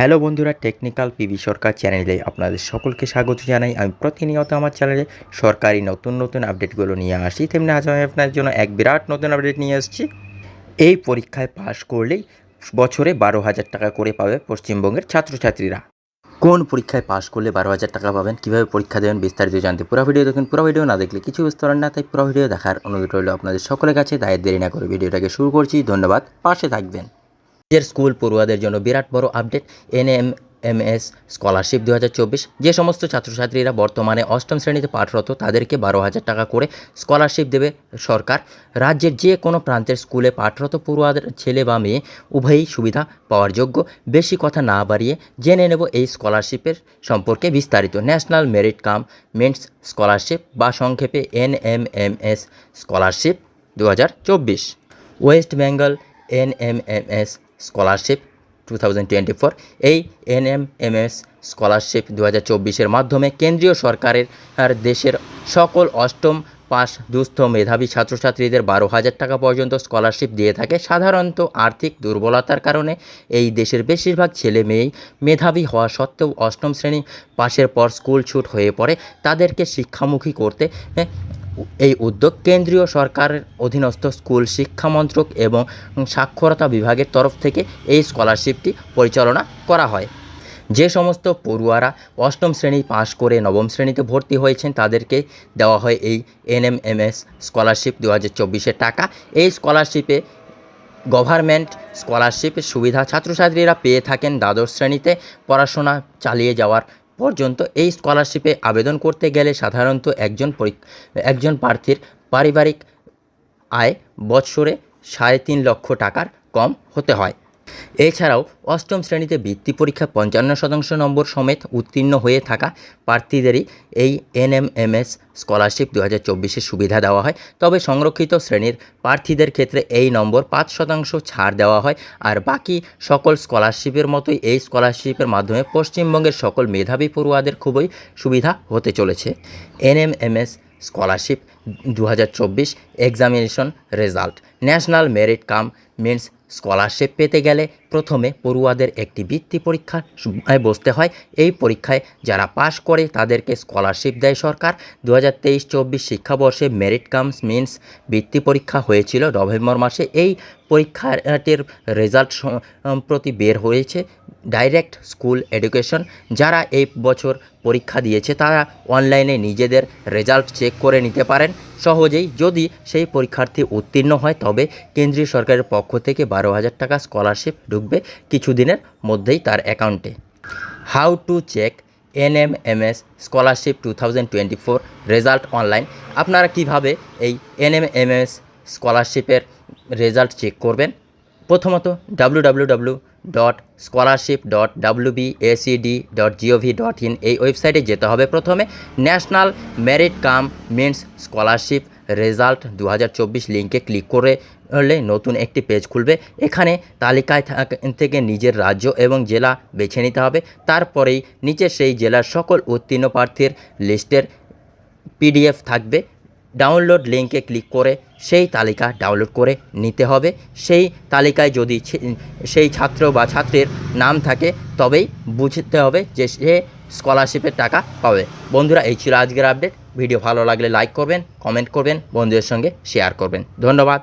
Hello বন্ধুরা, technical PV সরকার চ্যানেলে আপনাদের সকলকে স্বাগত জানাই। আমি প্রতিনিয়ত আমার চ্যানেলে সরকারি নতুন নতুন আপডেটগুলো নিয়ে আসি তেমনি আজ আমি আপনার জন্য এক বিরাট নতুন আপডেট নিয়ে এসেছি এই পরীক্ষায় পাশ করলেই বছরে বারো হাজার টাকা করে পাবে পশ্চিমবঙ্গের ছাত্রছাত্রীরা। কোন পরীক্ষায় পাশ করলে বারো হাজার টাকা পাবেন, কীভাবে পরীক্ষা দেবেন বিস্তারিত জানতে পুরো ভিডিও দেখুন। পুরো ভিডিও না দেখলে কিছু বুঝতে পারেন না, তাই পুরো ভিডিও দেখার অনুরোধ রইল আপনাদের সকলের কাছে। তাই দেরি না করে ভিডিওটাকে শুরু করছি। ধন্যবাদ, পাশে থাকবেন। নিজের স্কুল পড়ুয়াদের জন্য বিরাট বড় আপডেট এনএম এমএস স্কলারশিপ দু হাজার চব্বিশ। যে সমস্ত ছাত্রছাত্রীরা বর্তমানে অষ্টম শ্রেণীতে পাঠরত, তাদেরকে বারো হাজার টাকা করে স্কলারশিপ দেবে সরকার। রাজ্যের যে কোনো প্রান্তের স্কুলে পাঠরত পড়ুয়াদের ছেলে বা মেয়ে উভয়ই সুবিধা পাওয়ার যোগ্য। বেশি কথা না বাড়িয়ে জেনে নেব এই স্কলারশিপের সম্পর্কে বিস্তারিত। National merit cum means scholarship বা সংক্ষেপে এনএমএমএস স্কলারশিপ দু হাজার চব্বিশ। West Bengal NMMS scholarship two thousand twenty four. এই এনএমএমএস স্কলারশিপ দু হাজার মাধ্যমে কেন্দ্রীয় সরকারের আর দেশের সকল অষ্টম পাশ দুস্থ মেধাবী ছাত্রছাত্রীদের বারো হাজার টাকা পর্যন্ত স্কলারশিপ দিয়ে থাকে। সাধারণত আর্থিক দুর্বলতার কারণে এই দেশের বেশিরভাগ ছেলে মেয়েই মেধাবী হওয়া সত্ত্বেও অষ্টম শ্রেণি পাশের পর স্কুল ছুট হয়ে পড়ে। তাদেরকে শিক্ষামুখী করতে এই উদ্যোগ কেন্দ্রীয় সরকারের অধীনস্থ স্কুল শিক্ষা মন্ত্রক এবং সাক্ষরতা বিভাগের তরফ থেকে এই স্কলারশিপটি পরিচালনা করা হয়। যে সমস্ত পড়ুয়ারা অষ্টম শ্রেণি পাশ করে নবম শ্রেণীতে ভর্তি হয়েছেন, তাদেরকে দেওয়া হয় এই এনএমএমএস স্কলারশিপ দু হাজার চব্বিশের টাকা। এই স্কলারশিপে গভর্নমেন্ট স্কলারশিপের সুবিধা ছাত্রছাত্রীরা পেয়ে থাকেন দ্বাদশ শ্রেণীতে। পড়াশোনা চালিয়ে যাওয়ার পর্যন্ত এই স্কলারশিপে আবেদন করতে গেলে সাধারণত একজন একজন প্রার্থীর পারিবারিক আয় বৎসরে সাড়ে তিন লক্ষ টাকার কম হতে হয়। এছাড়াও অষ্টম শ্রেণীতে বৃত্তি পরীক্ষা পঞ্চান্ন শতাংশ নম্বর সমেত উত্তীর্ণ হয়ে থাকা প্রার্থীদেরই এই এনএমএমএস স্কলারশিপ দু হাজার চব্বিশের সুবিধা দেওয়া হয়। তবে সংরক্ষিত শ্রেণির প্রার্থীদের ক্ষেত্রে এই নম্বর পাঁচ শতাংশ ছাড় দেওয়া হয় আর বাকি সকল স্কলারশিপের মতোই এই স্কলারশিপের মাধ্যমে পশ্চিমবঙ্গের সকল মেধাবী পড়ুয়াদের খুবই সুবিধা হতে চলেছে। এনএমএমএস স্কলারশিপ দু হাজার চব্বিশ examination result, national merit cum, means scholarship পেতে গেলে প্রথমে পড়ুয়াদের একটি বৃত্তি পরীক্ষায় বসতে হয়। এই পরীক্ষায় যারা পাশ করে তাদেরকে স্কলারশিপ দেয় সরকার। দু হাজার তেইশ চব্বিশ শিক্ষাবর্ষে মেরিট কামস মিন্স বৃত্তি পরীক্ষা হয়েছিল নভেম্বর মাসে। এই পরীক্ষাটির রেজাল্ট প্রতি বের হয়েছে। ডাইরেক্ট স্কুল এডুকেশন যারা এই বছর পরীক্ষা দিয়েছে, তারা অনলাইনে নিজেদের রেজাল্ট চেক করে নিতে পারেন। সহজেই যদি সেই পরীক্ষার্থী উত্তীর্ণ হয়, তবে কেন্দ্রীয় সরকারের পক্ষ থেকে বারো হাজার টাকা স্কলারশিপ ঢুকবে কিছুদিনের মধ্যেই তার অ্যাকাউন্টে how to check NMMS scholarship two thousand twenty four result online আপনারা কীভাবে এই এনএমএমএস স্কলারশিপের রেজাল্ট চেক করবেন? প্রথমত W W W dot scholarship dot W BACD dot GOV dot in এই ওয়েবসাইটে যেতে হবে। প্রথমে national merit cum means scholarship result দু হাজার চব্বিশ লিঙ্কে ক্লিক করে হলে নতুন একটি পেজ খুলবে। এখানে তালিকায় থেকে নিজের রাজ্য এবং জেলা বেছে নিতে হবে। তারপরেই নিচে সেই জেলার সকল উত্তীর্ণ প্রার্থীর লিস্টের পিডিএফ থাকবে। ডাউনলোড লিঙ্কে ক্লিক করে সেই তালিকা ডাউনলোড করে নিতে হবে। সেই তালিকায় যদি সেই ছাত্র বা ছাত্রীর নাম থাকে, তবেই বুঝতে হবে যে সে স্কলারশিপের টাকা পাবে। বন্ধুরা, এই ছিল আজকের আপডেট। ভিডিও ভালো লাগলে লাইক করবেন, কমেন্ট করবেন, বন্ধুদের সঙ্গে শেয়ার করবেন। ধন্যবাদ।